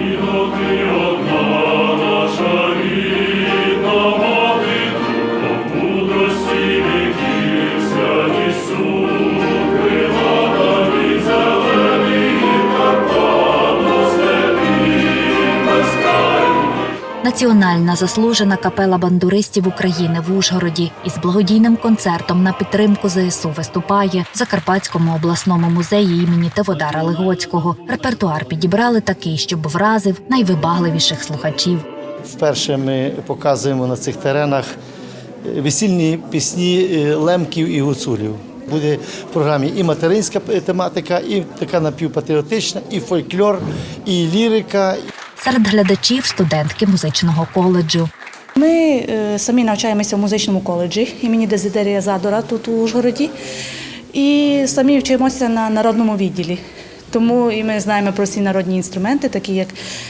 і Національна заслужена капела бандуристів України в Ужгороді із благодійним концертом на підтримку ЗСУ виступає в Закарпатському обласному музеї імені Теводара Легоцького. Репертуар підібрали такий, щоб вразив найвибагливіших слухачів. Вперше ми показуємо на цих теренах е, весільні пісні е, лемків і гуцулів. Буде в програмі і материнська тематика, і така напівпатріотична, і фольклор, і лірика. Серед глядачів студентки музичного коледжу. Ми е, самі навчаємося в музичному коледжі імені Дезидерія Задора тут у Ужгороді. І самі вчимося на народному відділі. Тому і ми знаємо про всі народні інструменти, такі як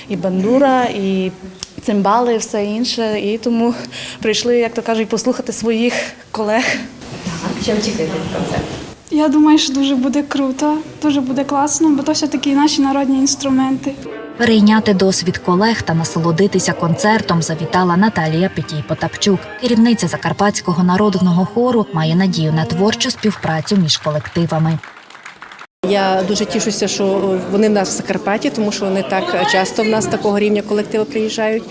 і бандура, і цимбали, і все інше. І тому прийшли, як то кажуть, послухати своїх колег. Я думаю, що дуже буде круто, дуже буде класно, бо то все-таки наші народні інструменти. Перейняти досвід колег та насолодитися концертом завітала Наталія Петій Потапчук. Керівниця Закарпатського народного хору має надію на творчу співпрацю між колективами. Я дуже тішуся, що вони в нас в Закарпатті, тому що вони так часто в нас такого рівня колективи приїжджають.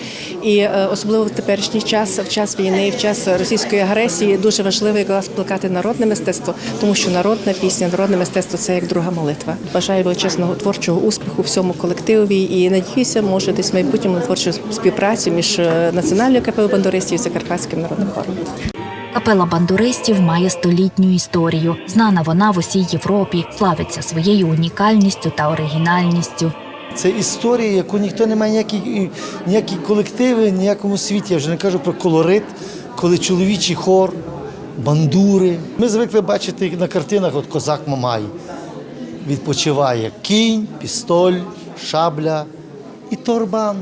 І е, особливо в теперішній час, в час війни, в час російської агресії, дуже важливо якраз плекати народне мистецтво, тому що народна пісня, народне мистецтво це як друга молитва. Бажаю величезного творчого успіху всьому колективі і надіюся, може десь в майбутньому творчу співпрацю між е, національною капелою бандуристів і закарпатським народним хором. Капела бандуристів має столітню історію. Знана вона в усій Європі, славиться своєю унікальністю та оригінальністю. Це історія, яку ніхто не має ніякі, ніякі колективи, ніякому світі. Я вже не кажу про колорит, коли чоловічий хор, бандури. Ми звикли бачити на картинах, от козак Мамай відпочиває кінь, пістоль, шабля і торбан.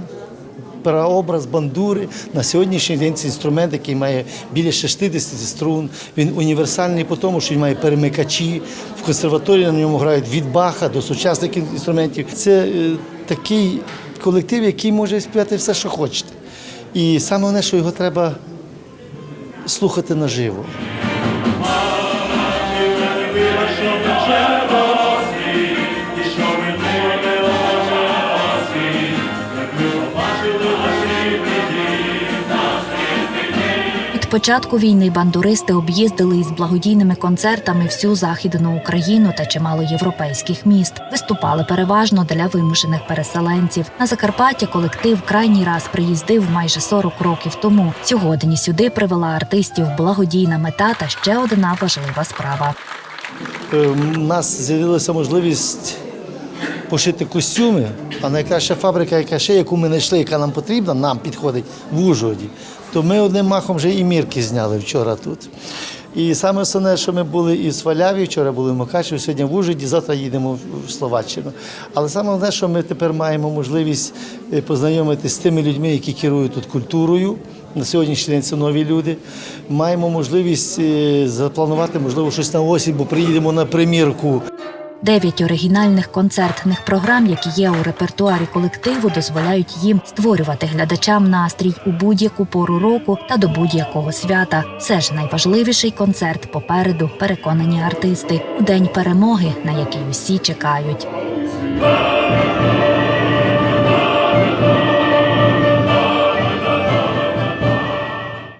Прообраз бандури на сьогоднішній день це інструмент, який має біля 60 струн. Він універсальний по тому, що він має перемикачі. В консерваторії на ньому грають від баха до сучасних інструментів. Це е, такий колектив, який може співати все, що хочете. І саме головне, що його треба слухати наживо. Початку війни бандуристи об'їздили із благодійними концертами всю західну Україну та чимало європейських міст. Виступали переважно для вимушених переселенців. На Закарпаття колектив крайній раз приїздив майже 40 років тому. Сьогодні сюди привела артистів благодійна мета та ще одна важлива справа. Е, У нас з'явилася можливість пошити костюми, а найкраща фабрика, яка ще, яку ми знайшли, яка нам потрібна, нам підходить в Ужгороді, то ми одним махом вже і мірки зняли вчора тут. І саме основне, що ми були і в Сваляві, вчора були в Мукачеві, сьогодні в Ужгороді, завтра їдемо в Словаччину. Але саме головне, що ми тепер маємо можливість е, познайомитися з тими людьми, які керують тут культурою. На сьогоднішній день це нові люди. Маємо можливість е, запланувати, можливо, щось на осінь, бо приїдемо на примірку. Дев'ять оригінальних концертних програм, які є у репертуарі колективу, дозволяють їм створювати глядачам настрій у будь-яку пору року та до будь-якого свята. Все ж найважливіший концерт попереду переконані артисти у день перемоги, на який усі чекають.